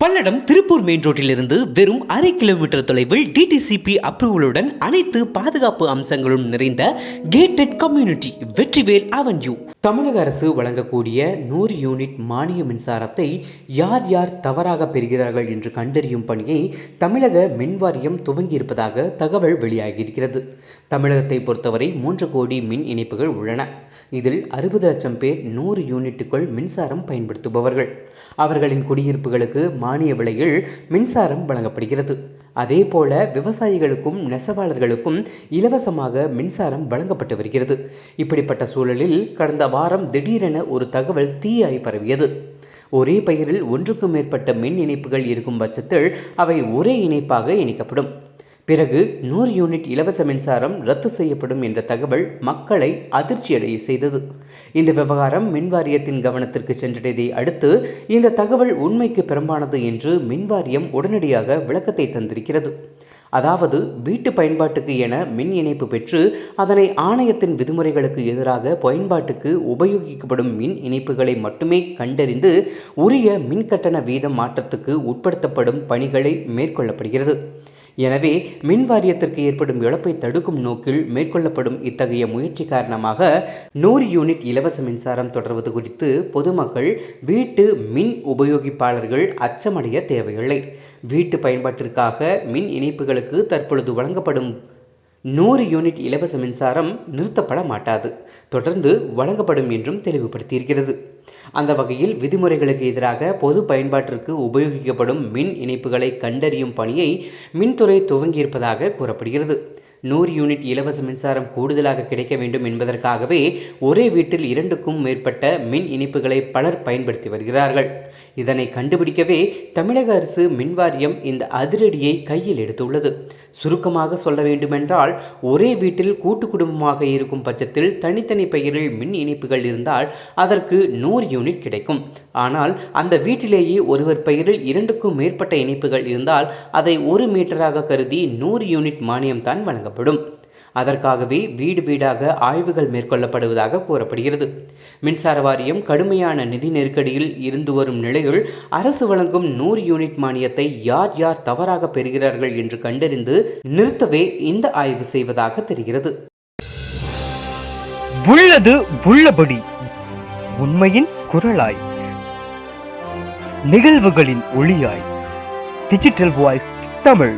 Palladam Tiruppur main ரோட்டிலிருந்து வெறும் அரை kilometre தொலைவில் டிடிசிபி அப்ரூவலுடன் அனைத்து பாதுகாப்பு அம்சங்களும் நிறைந்த கேட்டட் கம்யூனிட்டி வெற்றிவேல் அவென்யூ தமிழக அரசு வழங்கக்கூடிய நூறு யூனிட் மானிய மின்சாரத்தை யார் யார் தவறாக பெறுகிறார்கள் என்று கண்டறியும் பணியை தமிழக மின் வாரியம் துவங்கியிருப்பதாக தகவல் வெளியாகியிருக்கிறது. தமிழகத்தை பொறுத்தவரை மூன்று கோடி மின் இணைப்புகள் உள்ளன. இதில் அறுபது லட்சம் பேர் நூறு யூனிட்டுக்குள் மின்சாரம் பயன்படுத்துபவர்கள். அவர்களின் குடியிருப்புகளுக்கு மானிய விலையில் மின்சாரம் வழங்கப்படுகிறது. அதே போல விவசாயிகளுக்கும் நெசவாளர்களுக்கும் இலவசமாக மின்சாரம் வழங்கப்பட்டு வருகிறது. இப்படிப்பட்ட சூழலில் கடந்த வாரம் திடீரென ஒரு தகவல் தீயாய் பரவியது. ஒரே பெயரில் ஒன்றுக்கும் மேற்பட்ட மின் இணைப்புகள் இருக்கும் பட்சத்தில் அவை ஒரே இணைப்பாக இணைக்கப்படும். பிறகு நூறு யூனிட் இலவச மின்சாரம் ரத்து செய்யப்படும் என்ற தகவல் மக்களை அதிர்ச்சியடைய செய்தது. இந்த விவகாரம் மின் வாரியத்தின் கவனத்திற்கு சென்றடையதை அடுத்து இந்த தகவல் உண்மைக்கு புறம்பானது என்று மின் வாரியம் உடனடியாக விளக்கத்தை தந்திருக்கிறது. அதாவது வீட்டு பயன்பாட்டுக்கு என மின் இணைப்பு பெற்று அதனை ஆணையத்தின் விதிமுறைகளுக்கு எதிராக பயன்பாட்டுக்கு உபயோகிக்கப்படும் மின் இணைப்புகளை மட்டுமே கண்டறிந்து உரிய மின் கட்டண வீதம் மாற்றத்துக்கு உட்படுத்தப்படும் பணிகளை மேற்கொள்ளப்படுகிறது. எனவே மின் வாரியத்திற்கு ஏற்படும் இழப்பை தடுக்கும் நோக்கில் மேற்கொள்ளப்படும் இத்தகைய முயற்சி காரணமாக நூறு யூனிட் இலவச மின்சாரம் தொடர்வது குறித்து பொதுமக்கள் வீட்டு மின் உபயோகிப்பாளர்கள் அச்சமடைய தேவையில்லை. வீட்டு பயன்பாட்டிற்காக மின் இணைப்புகளுக்கு தற்பொழுது வழங்கப்படும் நூறு யூனிட் இலவச மின்சாரம் நிறுத்தப்பட மாட்டாது. தொடர்ந்து வழங்கப்படும் என்றும் தெளிவுபடுத்தியிருக்கிறது. அந்த வகையில் விதிமுறைகளுக்கு எதிராக பொது பயன்பாட்டிற்கு உபயோகிக்கப்படும் மின் இணைப்புகளை கண்டறியும் பணியை மின்துறை துவங்கியிருப்பதாக கூறப்படுகிறது. நூறு யூனிட் இலவச மின்சாரம் கூடுதலாக கிடைக்க வேண்டும் என்பதற்காகவே ஒரே வீட்டில் இரண்டுக்கும் மேற்பட்ட மின் இணைப்புகளை பலர் பயன்படுத்தி வருகிறார்கள். இதனை கண்டுபிடிக்கவே தமிழக அரசு மின்வாரியம் இந்த அதிரடியை கையில் எடுத்துள்ளது. சுருக்கமாக சொல்ல வேண்டுமென்றால் ஒரே வீட்டில் கூட்டு குடும்பமாக இருக்கும் பட்சத்தில் தனித்தனி பெயரில் மின் இணைப்புகள் இருந்தால் அதற்கு நூறு யூனிட் கிடைக்கும். ஆனால் அந்த வீட்டிலேயே ஒருவர் பெயரில் இரண்டுக்கும் மேற்பட்ட இணைப்புகள் இருந்தால் அதை ஒரு மீட்டராக கருதி நூறு யூனிட் மானியம் தான் வழங்கப்படும் அதற்காகவே வீடு வீடாக ஆய்வுகள் மேற்கொள்ளப்படுவதாக கூறப்படுகிறது. மின்சார வாரியம் கடுமையான நிதி நெருக்கடியில் இருந்து வரும் நிலையில் அரசு வழங்கும் நூறு யூனிட் மானியத்தை யார் யார் தவறாக பெறுகிறார்கள் என்று கண்டறிந்து நிறுத்தவே இந்த ஆய்வு செய்வதாக தெரிகிறது. உள்ளது உள்ளபடி உண்மையின் குரலாய். நிகழ்வுகளின் ஒளியாய். Digital voice Tamil.